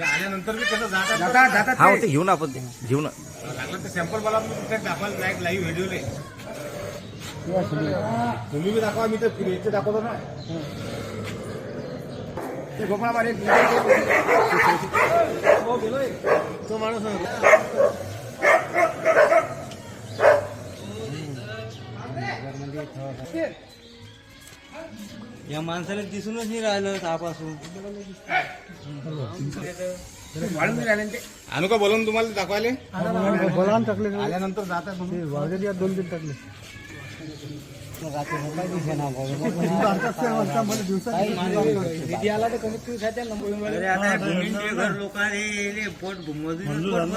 आल्यानंतर मी कसं जातात जातात हा ते. घेऊ ना आपण ते घेऊ ना लागलं ते सॅम्पल मला दाखवायला लाईव्ह लाईव्ह व्हिडिओले तुम्ही बी दाखवा मी तर याचे दाखवतो ना. ते गोपाळवाडी तो माणूस या माणसाला दिसूनच नाही राहिलं तापासून वाढून नाही राहिले ना ते आणू का बोलून तुम्हाला दाखवायले? बोलावून टाकले आल्यानंतर जातात दोन तीन टाकले.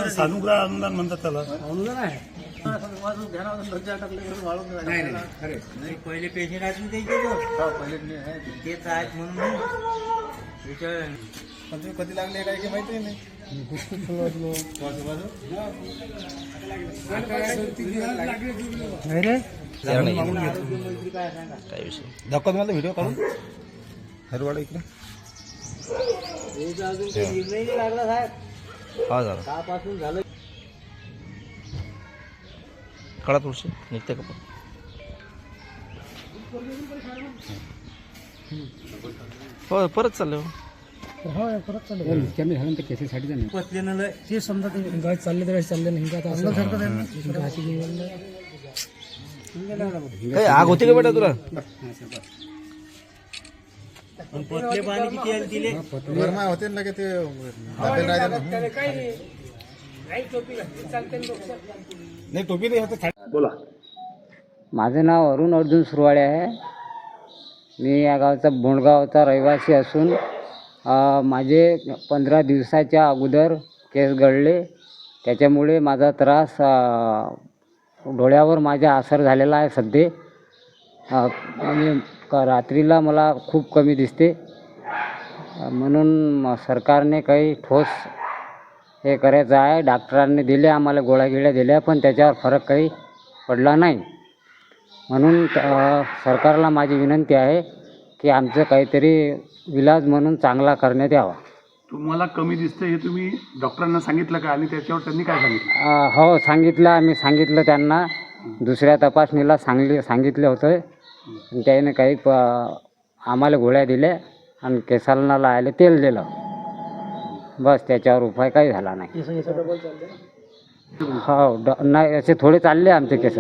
सानुग्रह अनुदान म्हणतात त्याला. नाही. खरे नाही पहिले पेशंट आहेत ना त्याचे तो. तेच आहेत म्हणून विचार पण तुम्ही कधी लागले काय की माहिती नाही जरा नाही काय विषय दाखवा तुम्हाला व्हिडिओ काढून हरवाडा इकडे त्याचा अजून काही निर्णय नाही लागला साहेब हा जरा तापासून झालं कळा थोडसे निघते का हो परत चाललो पतले न लय ते समजा ते गाय चालले तर चालले नाही का आता काही आग होती का बेटा तुला? पण पतले पाणी किती आले तिले? गरमा होते ना की ते दाबेल राहते ना. नाही टोपी नाही होते बोला. माझं नाव अरुण अर्जुन सुरवाडे आहे. मी या गावचा बोंडगावचा रहिवासी असून माझे पंधरा दिवसाच्या अगोदर केस गळले. त्याच्यामुळे माझा त्रास डोळ्यावर माझ्या असर झालेला आहे सध्या. आणि म्हणजे रात्रीला मला खूप कमी दिसते. म्हणून सरकारने काही ठोस हे करायचं आहे. डॉक्टरांनी दिले आम्हाला गोळ्या गिळ्या दिल्या पण त्याच्यावर फरक काही पडला नाही. म्हणून सरकारला माझी विनंती आहे की आमचं काहीतरी इलाज म्हणून चांगला करण्यात यावा. तुम्हाला कमी दिसतं हे तुम्ही डॉक्टरांना सांगितलं का? आणि त्याच्यावर त्यांनी काय सांगितलं? अ, हो सांगितलं. आम्ही सांगितलं त्यांना. दुसऱ्या तपासणीला सांगली सांगितलं होतं. आणि त्याने काही प आम्हाला गोळ्या दिल्या आणि केसाला लायला तेल दिलं. बस त्याच्यावर उपाय काही झाला नाही. हो ड नाही असे थोडे चालले आमचे केस.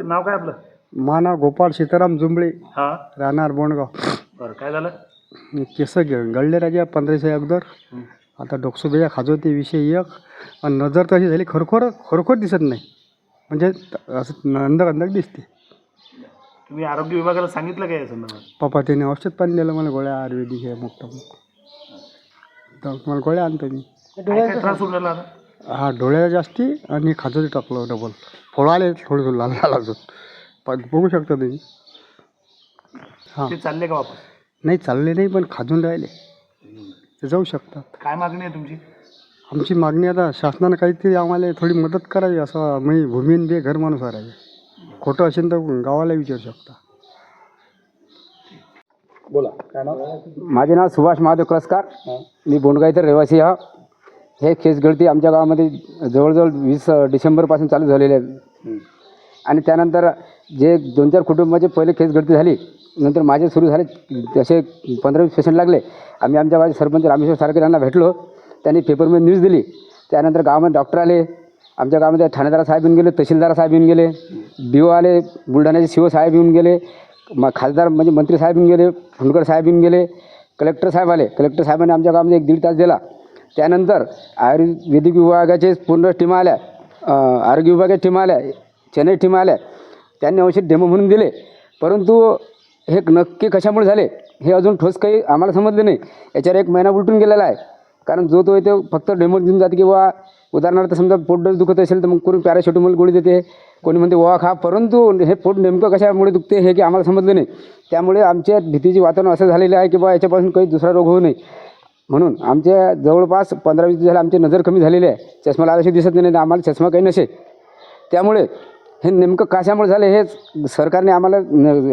नाव काय आपलं? माना गोपाळ सीताराम जुंबळे. हा. राहणार बोंडगाव बरं काय झालं? केस गळले राजा पंधराशे अगोदर. आता डोकसोबेच्या खाजवते विषय एक. आणि नजर तशी झाली खरोखर खरोखर दिसत नाही. म्हणजे त- असं अंदर अंदर दिसते. तुम्ही आरोग्य विभागाला सांगितलं काय या संदर्भात? पप्पा त्याने औषध पाणी दिलं मला गोळ्या आयुर्वेदिक आहे मोठं तर मला गोळ्या आणतो मी. काय काय त्रास होऊन राहिला आता? हा डोळ्याला जास्ती आणि खाजवते टाकलं डबल फोडाले थोडं थोडं लाल लाल अजून. पण बघू शकता तुम्ही. हां. ते चालले का वापस? नाही चालले नाही पण खाजून राहिले. ते जाऊ शकतात. काय मागणी आहे तुमची? आमची मागणी आता शासनानं काहीतरी आम्हाला थोडी मदत करावी असं मी भूमीन बे घर माणूस आहे. खोटं असेल तर गावाला विचारू शकता. माझे नाव सुभाष महादेव कळसकार. मी बोंडगा इथं रहिवासी हा हे खेस गळती आमच्या गावामध्ये जवळजवळ वीस डिसेंबरपासून चालू झालेले आहे. आणि त्यानंतर जे दोन चार कुटुंबाचे पहिले खेस गळती झाली नंतर माझे सुरू झाले तसे पंधरा वीस पेशंट लागले. आम्ही आमच्या गावाचे सरपंच रामेश्वर सारखे यांना भेटलो त्यांनी पेपरमध्ये न्यूज दिली. त्यानंतर गावामध्ये डॉक्टर आले आमच्या गावामध्ये ठाणेदार साहेब येऊन गेले तहसीलदार साहेब येऊन गेले डी ओ आले बुलढाण्याचे शिवसाहेब येऊन गेले म खासदार म्हणजे मंत्री साहेब येऊन गेले फुंडकर साहेब येऊन गेले कलेक्टर साहेब आले. कलेक्टर साहेबांनी आमच्या गावामध्ये एक दीड तास दिला. त्यानंतर आयुर्वेदिक विभागाचे पूर्ण टीम आल्या आरोग्य विभागाच्या टीम आल्या चेन्नई टीम आल्या. त्यांनी औषध डेमो म्हणून दिले. परंतु हे नक्की कशामुळे झाले हे अजून ठोस काही आम्हाला समजले नाही. याच्यावर एक महिना उलटून गेलेला आहे. कारण जो तो येतो फक्त डेमो देऊन जाते किंवा उदाहरणार्थ समजा पोट दुखत असेल तर मग कोणी पॅरासिटामॉल गोळी देते कोणी म्हणते वा खा. परंतु हे पोट नेमकं कशामुळे दुखते हे की आम्हाला समजलं नाही. त्यामुळे आमच्या भीतीचे वातावरण असं झालेलं आहे की बा याच्यापासून काही दुसरा रोग होऊ नये. म्हणून आमच्या जवळपास पंधरा वीस झाले आमची नजर कमी झालेली आहे. चष्मा लागायची दिसत नाही तर आम्हाला चष्मा काही नसे त्यामुळे हे नेमकं कशामुळे झालं हे सरकारने आम्हाला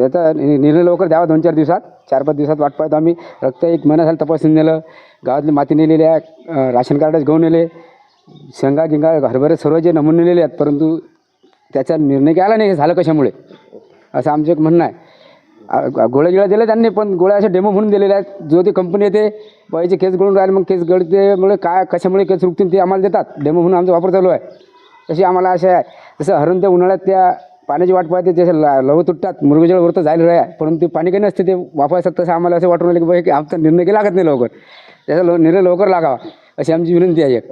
याचा नि- निर्णय लवकर द्यावा दोन चार दिवसात. चार पाच दिवसात वाट पाहतो आम्ही. रक्त एक महिना झाला तपासून नेलं. गावातली माती नेलेली आहे. राशन कार्डच घेऊन नेले. शेंगा गिंगा हरभरे सर्व जे नमुने नेलेले आहेत परंतु त्याचा निर्णय काय आला नाही हे झालं कशामुळे? असं आमचं एक म्हणणं आहे. गोळ्या गिळ्या दिल्या त्यांनी पण गोळ्या अशा डेमो म्हणून दिलेल्या आहेत. जो ती कंपनी येते पैसे केस गळून राहिले मग केस गळतेमुळे काय कशामुळे केस रुकतील ते आम्हाला देतात. डेमो म्हणून आमचा वापर चालू आहे. तशी आम्हाला अशा आहे. जसं हरण त्या उन्हाळ्यात त्या पाण्याची वाट पाहते जसे ल- लव तुटतात मुरगजळ वरतं जायला राहा परंतु ते पाणी काही नसते ते वापरायचं तसं आम्हाला असं वाटून राहिलं की बाई की आमचा निर्णय काही लागत नाही लवकर. त्याचा लो- निर्णय लवकर लागावा अशी आमची विनंती आहे एक.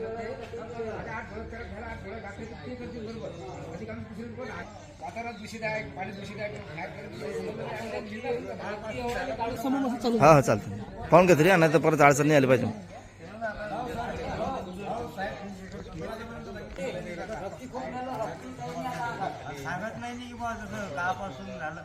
ना हा हा चालतं. पाहून घ्या तरी नाही तर परत अडचण नाही आली पाहिजे. सांगत नाही की बा जसं कापासून झालं.